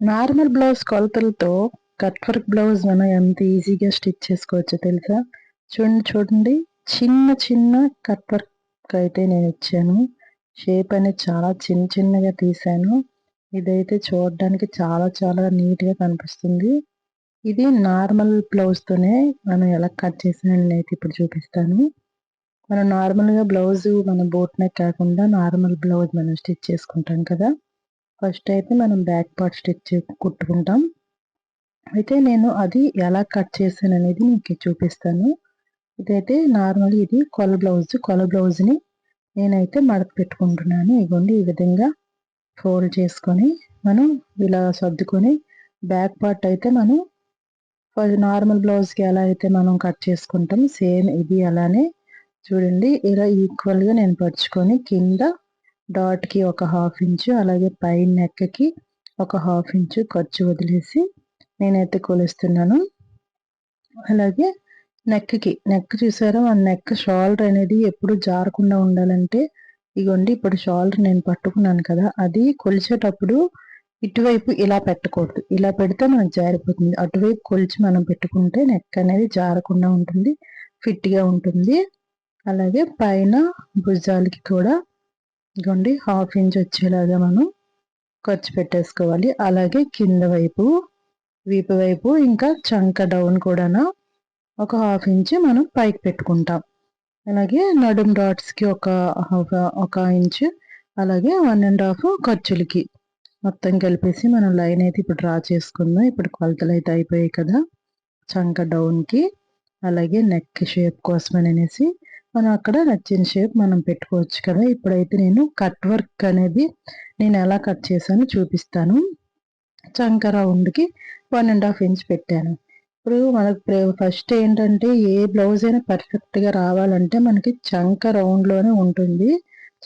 Normal blouse కొలతలతో cut work blouse మనం ఎంత ఈజీగా స్టిచ్ చేసుకోవచ్చో తెలుసా? చూడండి చూడండి. చిన్న చిన్న కట్ వర్క్ అయితే నేను ఇచ్చాను. షేప్ అనేది చాలా చిన్న చిన్నగా తీసాను ఇదైతే చూడడానికి చాలా చాలా నీట్గా కనిపిస్తుంది. ఇది నార్మల్ బ్లౌజ్తోనే మనం ఎలా కట్ చేసిన అయితే ఇప్పుడు చూపిస్తాను. మనం నార్మల్గా బ్లౌజ్ మన బోట్ నెక్ కాకుండా నార్మల్ బ్లౌజ్ మనం స్టిచ్ చేసుకుంటాం కదా? ఫస్ట్ అయితే మనం బ్యాక్ పార్ట్ స్టిచ్ కుట్టుకుంటాం. అయితే నేను అది ఎలా కట్ చేశాను అనేది మీకు చూపిస్తాను. ఇదైతే నార్మల్ ఇది కొల బ్లౌజ్ కొల బ్లౌజ్ని నేనైతే మడత పెట్టుకుంటున్నాను. ఇవ్వండి ఈ విధంగా ఫోల్డ్ చేసుకొని మనం ఇలా సర్దుకొని బ్యాక్ పార్ట్ అయితే మనం నార్మల్ బ్లౌజ్కి ఎలా అయితే మనం కట్ చేసుకుంటాం సేమ్ ఇది అలానే చూడండి. ఇలా ఈక్వల్గా నేను పరుచుకొని కింద డాట్కి ఒక హాఫ్ ఇంచు అలాగే పైన నెక్కకి ఒక హాఫ్ ఇంచు ఖర్చు వదిలేసి నేనైతే కొలుస్తున్నాను. అలాగే నెక్కి నెక్ చూసారా? ఆ నెక్ షోల్డర్ అనేది ఎప్పుడు జారకుండా ఉండాలంటే ఇగోండి ఇప్పుడు షోల్డర్ నేను పట్టుకున్నాను కదా అది కొలిచేటప్పుడు ఇటువైపు ఇలా పెట్టకూడదు. ఇలా పెడితే మనకు జారిపోతుంది. అటువైపు కొలిచి మనం పెట్టుకుంటే నెక్ అనేది జారకుండా ఉంటుంది ఫిట్గా ఉంటుంది. అలాగే పైన భుజాలకి కూడా ఇదిగోండి హాఫ్ ఇంచ్ వచ్చేలాగా మనం ఖర్చు పెట్టేసుకోవాలి. అలాగే కింద వైపు వీపు వైపు ఇంకా చంక డౌన్ కూడా ఒక హాఫ్ ఇంచ్ మనం పైకి పెట్టుకుంటాం. అలాగే నడుం డాట్స్కి ఒక హాఫ్ ఒక ఇంచ్ అలాగే వన్ అండ్ హాఫ్ ఖర్చులకి మొత్తం కలిపేసి మనం లైన్ అయితే ఇప్పుడు డ్రా చేసుకుందాం. ఇప్పుడు కొలతలు అయితే అయిపోయాయి కదా చంక డౌన్కి అలాగే నెక్ షేప్ కోసం అనేసి మనం అక్కడ నచ్చిన షేప్ మనం పెట్టుకోవచ్చు కదా. ఇప్పుడైతే నేను కట్ వర్క్ అనేది నేను ఎలా కట్ చేశానో చూపిస్తాను. చంక రౌండ్కి వన్ అండ్ హాఫ్ ఇంచ్ పెట్టాను. ఇప్పుడు మనకు ఫస్ట్ ఏంటంటే ఏ బ్లౌజ్ అయినా పర్ఫెక్ట్గా రావాలంటే మనకి చంక రౌండ్లోనే ఉంటుంది.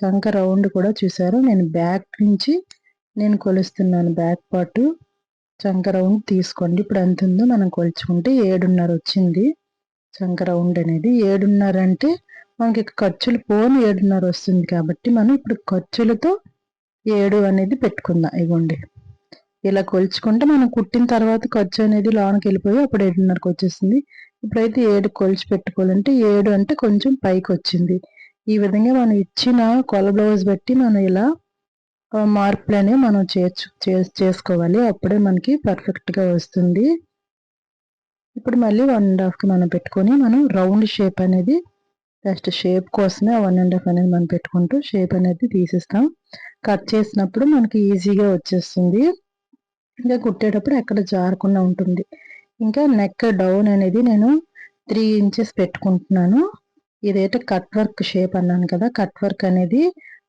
చంక రౌండ్ కూడా చూసారు? నేను బ్యాక్ నుంచి నేను కొలుస్తున్నాను బ్యాక్ పార్ట్ చంక రౌండ్ తీసుకోండి. ఇప్పుడు ఎంత ఉందో మనం కొలుచుకుంటే ఏడున్నర వచ్చింది. చంక రౌండ్ అనేది ఏడున్నర అంటే మనకి ఖర్చులు పోను ఏడున్నర వస్తుంది కాబట్టి మనం ఇప్పుడు ఖర్చులతో ఏడు అనేది పెట్టుకుందాం ఇవ్వండి ఇలా కొలుచుకుంటే మనం కుట్టిన తర్వాత ఖర్చు అనేది లోనికి వెళ్ళిపోయి అప్పుడు ఏడున్నరకు వచ్చేసింది ఇప్పుడైతే ఏడు కొలిచి పెట్టుకోవాలంటే ఏడు అంటే కొంచెం పైకి వచ్చింది. ఈ విధంగా మనం ఇచ్చిన కొల బ్లౌజ్ బట్టి మనం ఇలా మార్పులనే మనం చేర్చు చేసుకోవాలి. అప్పుడే మనకి పర్ఫెక్ట్గా వస్తుంది. ఇప్పుడు మళ్ళీ వన్ అండ్ హాఫ్కి మనం పెట్టుకొని మనం రౌండ్ షేప్ అనేది జస్ట్ షేప్ కోసమే వన్ అండ్ హాఫ్ అనేది మనం పెట్టుకుంటూ షేప్ అనేది తీసిస్తాం. కట్ చేసినప్పుడు మనకి ఈజీగా వచ్చేస్తుంది. ఇంకా కుట్టేటప్పుడు ఎక్కడ జారకుండా ఉంటుంది. ఇంకా నెక్ డౌన్ అనేది నేను త్రీ ఇంచెస్ పెట్టుకుంటున్నాను. ఇదైతే కట్ వర్క్ షేప్ అన్నాను కదా. కట్ వర్క్ అనేది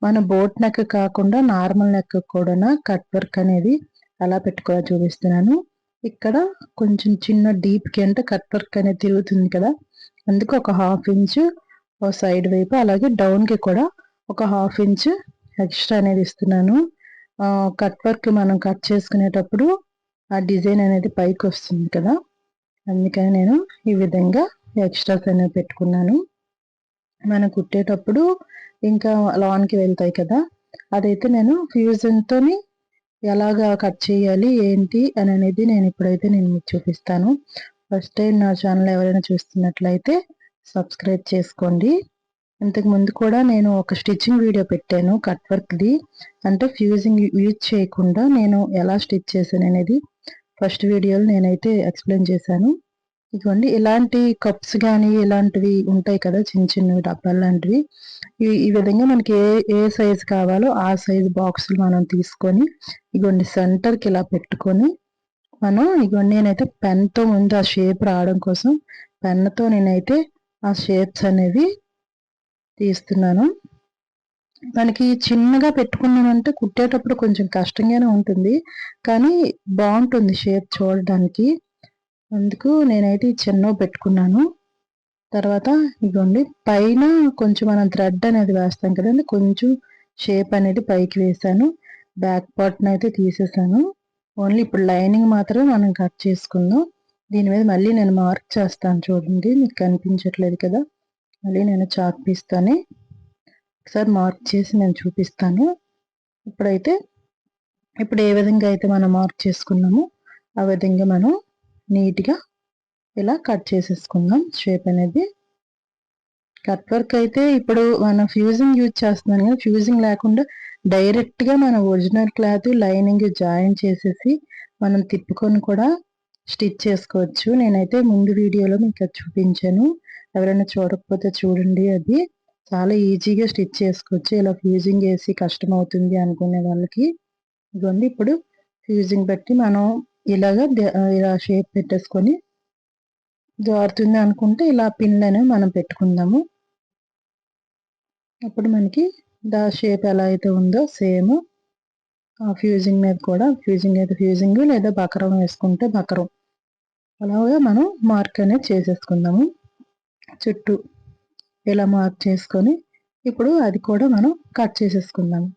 మన బోట్ నెక్ కాకుండా నార్మల్ నెక్ కూడా కట్ వర్క్ అనేది అలా పెట్టుకోవాలి చూపిస్తున్నాను. ఇక్కడ కొంచెం చిన్న డీప్కి అంటే కట్ వర్క్ అనేది తిరుగుతుంది కదా. అందుకు ఒక హాఫ్ ఇంచ్ సైడ్ వైపు అలాగే డౌన్కి కూడా ఒక హాఫ్ ఇంచ్ ఎక్స్ట్రా అనేది ఇస్తున్నాను. కట్ వర్క్ మనం కట్ చేసుకునేటప్పుడు ఆ డిజైన్ అనేది పైకి వస్తుంది కదా. అందుకని నేను ఈ విధంగా ఎక్స్ట్రాస్ అనేవి పెట్టుకున్నాను. మనం కుట్టేటప్పుడు ఇంకా లాన్కి వెళ్తాయి కదా. అదైతే నేను ఫ్యూజన్తో ఎలాగా కట్ చేయాలి ఏంటి అని అనేది నేను ఇప్పుడైతే నేను మీకు చూపిస్తాను. ఫస్ట్ టైం నా ఛానల్ ఎవరైనా చూస్తున్నట్లయితే సబ్స్క్రైబ్ చేసుకోండి. ఇంతకు ముందు కూడా నేను ఒక స్టిచ్చింగ్ వీడియో పెట్టాను కట్ వర్క్ది. అంటే ఫ్యూజింగ్ యూజ్ చేయకుండా నేను ఎలా స్టిచ్ చేశాను అనేది ఫస్ట్ వీడియోలో నేనైతే ఎక్స్ప్లెయిన్ చేశాను. ఇదిగోండి ఇలాంటి కప్స్ కానీ ఇలాంటివి ఉంటాయి కదా చిన్న చిన్నవి డబ్బాలు లాంటివి. ఈ విధంగా మనకి ఏ ఏ సైజు కావాలో ఆ సైజు బాక్సులు మనం తీసుకొని ఇగోండి సెంటర్కి ఇలా పెట్టుకొని మనం ఇగోండి నేనైతే పెన్తో ముందు ఆ షేప్ రావడం కోసం పెన్తో నేనైతే ఆ షేప్స్ అనేవి తీస్తున్నాను. మనకి చిన్నగా పెట్టుకున్నానంటే కుట్టేటప్పుడు కొంచెం కష్టంగానే ఉంటుంది. కానీ బాగుంటుంది షేప్ చూడడానికి. అందుకు నేనైతే చిన్నగా పెట్టుకున్నాను. తర్వాత ఇదిగోండి పైన కొంచెం మనం థ్రెడ్ అనేది వేస్తాం కదండి కొంచెం షేప్ అనేది పైకి వేసాను బ్యాక్ పార్ట్ని అయితే తీసేసాను ఓన్లీ ఇప్పుడు లైనింగ్ మాత్రమే మనం కట్ చేసుకుందాం. దీని మీద మళ్ళీ నేను మార్క్ చేస్తాను చూడండి మీకు కనిపించట్లేదు కదా. మళ్ళీ నేను చాక్ పీస్తోని ఒకసారి మార్క్ చేసి నేను చూపిస్తాను. ఇప్పుడైతే ఇప్పుడు ఏ విధంగా అయితే మనం మార్క్ చేసుకున్నామో ఆ విధంగా మనం నీట్గా ఇలా కట్ చేసేసుకుందాం. షేప్ అనేది కట్ వర్క్ అయితే ఇప్పుడు మనం ఫ్యూజింగ్ యూజ్ చేస్తున్నాం కదా. ఫ్యూజింగ్ లేకుండా డైరెక్ట్గా మన ఒరిజినల్ క్లాత్ లైనింగ్ జాయిన్ చేసేసి మనం తిప్పుకొని కూడా స్టిచ్ చేసుకోవచ్చు. నేనైతే ముందు వీడియోలో మీకు అది చూపించాను. ఎవరైనా చూడకపోతే చూడండి అది. చాలా ఈజీగా స్టిచ్ చేసుకోవచ్చు. ఇలా ఫ్యూజింగ్ వేసి కష్టం అవుతుంది అనుకునే వాళ్ళకి. ఇదిగోండి ఇప్పుడు ఫ్యూజింగ్ బట్టి మనం ఇలాగా ఇలా షేప్ పెట్టేసుకొని జారుతుంది అనుకుంటే ఇలా పిన్లను మనం పెట్టుకుందాము. అప్పుడు మనకి దా షేప్ ఎలా అయితే ఉందో సేమ్. ఫ్యూజింగ్ మీద కూడా ఫ్యూజింగ్ అయితే ఫ్యూజింగ్ లేదా బకరం వేసుకుంటే బకరం. అలాగే మనం మార్క్ అనేది చేసేసుకుందాము. చుట్టూ ఇలా మార్క్ చేసుకొని ఇప్పుడు అది కూడా మనం కట్ చేసేసుకుందాము.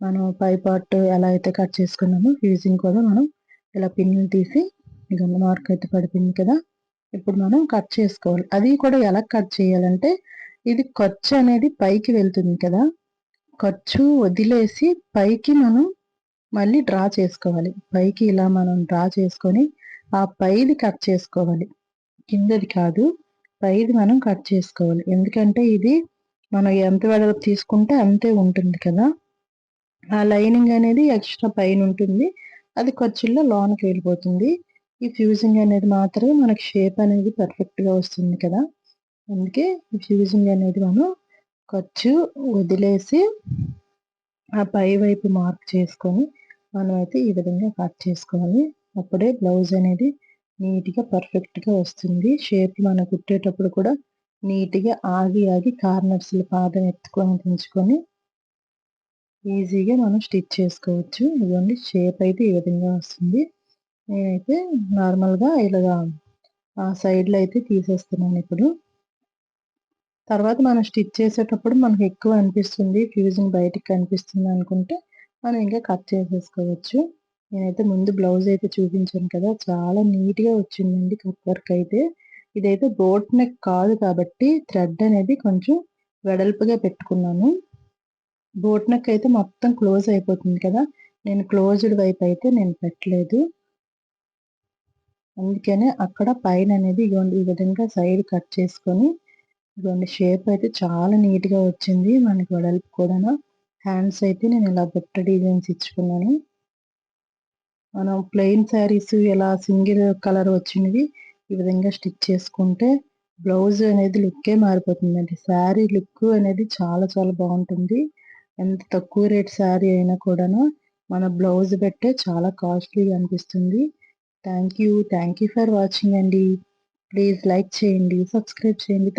మనం పై పార్ట్ ఎలా అయితే కట్ చేసుకున్నామో ఫ్యూజింగ్ కూడా మనం ఇలా పిన్నులు తీసి ఇక మార్క్ అయితే పడిపోయింది కదా ఇప్పుడు మనం కట్ చేసుకోవాలి. అది కూడా ఎలా కట్ చేయాలంటే ఇది ఖర్చు అనేది పైకి వెళ్తుంది కదా ఖర్చు వదిలేసి పైకి మనం మళ్ళీ డ్రా చేసుకోవాలి. పైకి ఇలా మనం డ్రా చేసుకొని ఆ పైది కట్ చేసుకోవాలి. కిందది కాదు పైది మనం కట్ చేసుకోవాలి. ఎందుకంటే ఇది మనం ఎంత వెడల్పు తీసుకుంటే అంతే ఉంటుంది కదా. ఆ లైనింగ్ అనేది ఎక్స్ట్రా పైన ఉంటుంది. అది ఖర్చుల్లో లోనకి వెళ్ళిపోతుంది. ఈ ఫ్యూజింగ్ అనేది మాత్రమే మనకి షేప్ అనేది పర్ఫెక్ట్గా వస్తుంది కదా. అందుకే ఈ ఫ్యూజింగ్ అనేది మనం ఖర్చు వదిలేసి ఆ పై వైపు మార్క్ చేసుకొని మనం అయితే ఈ విధంగా కట్ చేసుకోవాలి. అప్పుడే బ్లౌజ్ అనేది నీట్గా పర్ఫెక్ట్గా వస్తుంది. షేప్ మనం కుట్టేటప్పుడు కూడా నీట్గా ఆగి ఆగి కార్నర్స్లు పాదం ఎత్తుకొని దించుకొని ఈజీగా మనం స్టిచ్ చేసుకోవచ్చు. ఇదిగోండి షేప్ అయితే ఈ విధంగా వస్తుంది. నేనైతే నార్మల్గా ఇలాగా ఆ సైడ్లో అయితే తీసేస్తున్నాను ఇప్పుడు. తర్వాత మనం స్టిచ్ చేసేటప్పుడు మనకు ఎక్కువ అనిపిస్తుంది ఫ్యూజింగ్ బయటికి కనిపిస్తుంది అనుకుంటే మనం ఇంకా కట్ చేసేసుకోవచ్చు. నేనైతే ముందు బ్లౌజ్ అయితే చూపించాను కదా చాలా నీట్గా వచ్చిందండి కట్ వర్క్ అయితే. ఇదైతే బోట్ నెక్ కాదు కాబట్టి థ్రెడ్ అనేది కొంచెం వెడల్పుగా పెట్టుకున్నాను. బోట్ నెక్ అయితే మొత్తం క్లోజ్ అయిపోతుంది కదా నేను క్లోజ్డ్ వైపు అయితే నేను పెట్టలేదు. అందుకనే అక్కడ పైన అనేది ఈ విధంగా సైడ్ కట్ చేసుకొని ఇదిగోండి షేప్ అయితే చాలా నీట్గా వచ్చింది. మనకి వెడల్పు కూడా హ్యాండ్స్ అయితే నేను ఇలా బుట్ట డిజైన్స్ ఇచ్చుకున్నాను. మనం ప్లెయిన్ శారీస్ ఇలా సింగిల్ కలర్ వచ్చినవి ఈ విధంగా స్టిచ్ చేసుకుంటే బ్లౌజ్ అనేది లుక్కే మారిపోతుందండి. శారీ లుక్ అనేది చాలా చాలా బాగుంటుంది. ఎంత తక్కువ రేట్ శారీ అయినా కూడా మన బ్లౌజ్ పెట్టే చాలా కాస్ట్లీగా అనిపిస్తుంది. Thank you thank you for watching అండి. ప్లీజ్ లైక్ చేయండి సబ్స్క్రైబ్ చేయండి.